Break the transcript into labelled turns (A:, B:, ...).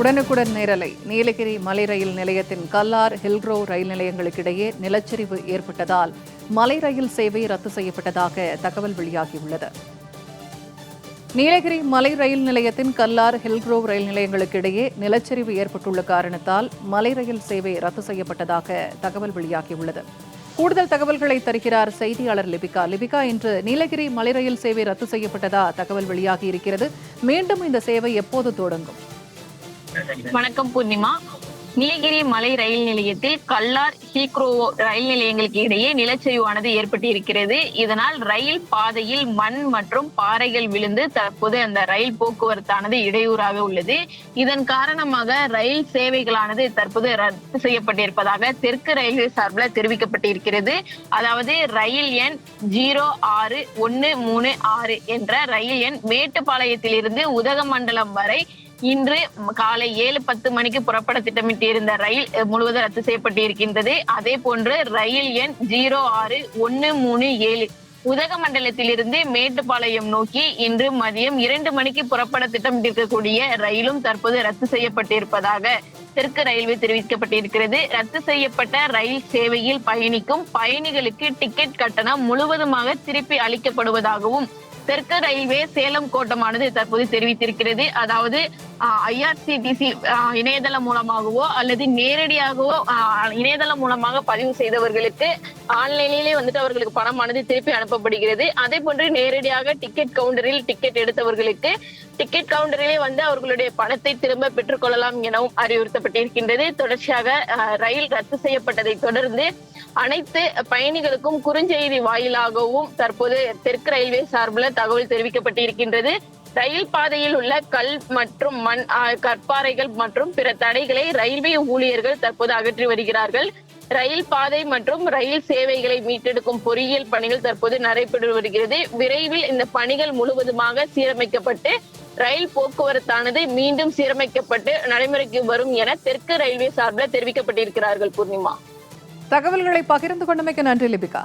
A: உடனுக்குடன் நேரலை. நீலகிரி மலை ரயில் நிலையத்தின் கல்லார் ஹில்க்ரோ ரயில் நிலையங்களுக்கிடையே நிலச்சரிவு ஏற்பட்டதால் மலை ரயில் சேவை ரத்து செய்யப்பட்டதாக தகவல் வெளியாகியுள்ளது. நீலகிரி மலை ரயில் நிலையத்தின் கல்லார் ஹில்க்ரோவ் ரயில் நிலையங்களுக்கிடையே நிலச்சரிவு ஏற்பட்டுள்ள காரணத்தால் மலை ரயில் சேவை ரத்து செய்யப்பட்டதாக தகவல் வெளியாகியுள்ளது. கூடுதல் தகவல்களை தருகிறார் செய்தியாளர் லிபிகா. லிபிகா இன்று நீலகிரி மலை ரயில் சேவை ரத்து செய்யப்பட்டதா தகவல் வெளியாகி இருக்கிறது மீண்டும் இந்த சேவை எப்போது தொடங்கும்?
B: வணக்கம் பூர்ணிமா. நீலகிரி மலை ரயில் நிலையத்தில் கல்லார் ஹீக்ரோவோ ரயில் நிலையங்களுக்கு இடையே நிலச்சரிவானது ஏற்பட்டு இருக்கிறது இதனால் ரயில் பாதையில் மண் மற்றும் பாறைகள் விழுந்து தற்போது அந்த ரயில் போக்குவரத்தானது இடையூறாக உள்ளது. இதன் காரணமாக ரயில் சேவைகளானது தற்போது ரத்து செய்யப்பட்டிருப்பதாக தெற்கு ரயில்வே சார்பில் தெரிவிக்கப்பட்டிருக்கிறது. அதாவது ரயில் எண் ஜீரோ ஆறு ஒன்னு மூணு ஆறு என்ற ரயில் எண் மேட்டுப்பாளையத்திலிருந்து உதகமண்டலம் வரை இன்று காலை ஏழு பத்து மணிக்கு புறப்பட திட்டமிட்டிருந்த ரயில் முழுவதும் ரத்து செய்யப்பட்டு இருக்கின்றது அதே போன்று ரயில் எண் ஜீரோ ஆறு ஒன்னு மூணு ஏழு. உதகமண்டலத்திலிருந்து மேட்டுப்பாளையம் நோக்கி இன்று மதியம் இரண்டு மணிக்கு புறப்பட திட்டமிட்டிருக்கக்கூடிய ரயிலும் தற்போது ரத்து செய்யப்பட்டிருப்பதாக தெற்கு ரயில்வே தெரிவிக்கப்பட்டிருக்கிறது. ரத்து செய்யப்பட்ட ரயில் சேவையில் பயணிக்கும் பயணிகளுக்கு டிக்கெட் கட்டணம் முழுவதுமாக திருப்பி அளிக்கப்படுவதாகவும் தெற்கு ரயில்வே சேலம் கோட்டமானது தற்போது தெரிவித்திருக்கிறது. அதாவது ஐஆர்சிடிசி இணையதளம் மூலமாகவோ அல்லது நேரடியாகவோ ஆஹ், இணையதளம் மூலமாக பதிவு செய்தவர்களுக்கு ஆன்லைனிலே வந்துட்டு அவர்களுக்கு பணமானது திருப்பி அனுப்பப்படுகிறது. அதே போன்று நேரடியாக டிக்கெட் கவுண்டரில் டிக்கெட் எடுத்தவர்களுக்கு டிக்கெட் கவுண்டரிலே வந்து அவர்களுடைய பணத்தை திரும்ப பெற்றுக்கொள்ளலாம் எனவும் அறிவுறுத்தப்பட்டிருக்கின்றது. தொடர்ச்சியாக ரயில் ரத்து செய்யப்பட்டதை தொடர்ந்து அனைத்து பயணிகளுக்கும் குறுஞ்செய்தி வாயிலாகவும் தற்போது தெற்கு ரயில்வே சார்பில் தகவல் தெரிவிக்கப்பட்டிருக்கின்றது. ரயில் பாதையில் உள்ள கல் மற்றும் மண் கற்பாறைகள் மற்றும் பிற தடைகளை ரயில்வே ஊழியர்கள் தற்போது அகற்றி வருகிறார்கள். ரயில் பாதை மற்றும் ரயில் சேவைகளை மீட்டெடுக்கும் பொறியியல் பணிகள் தற்போது நடைபெற்று வருகிறது. விரைவில் இந்த பணிகள் முழுவதுமாக சீரமைக்கப்பட்டு ரயில் போக்குவரத்தானது மீண்டும் சீரமைக்கப்பட்டு நடைமுறைக்கு வரும் என தெற்கு ரயில்வே சார்பில் தெரிவிக்கப்பட்டிருக்கிறார்கள் பூர்ணிமா.
A: தகவல்களை பகிர்ந்து கொண்டமைக்கு நன்றி லிபிகா.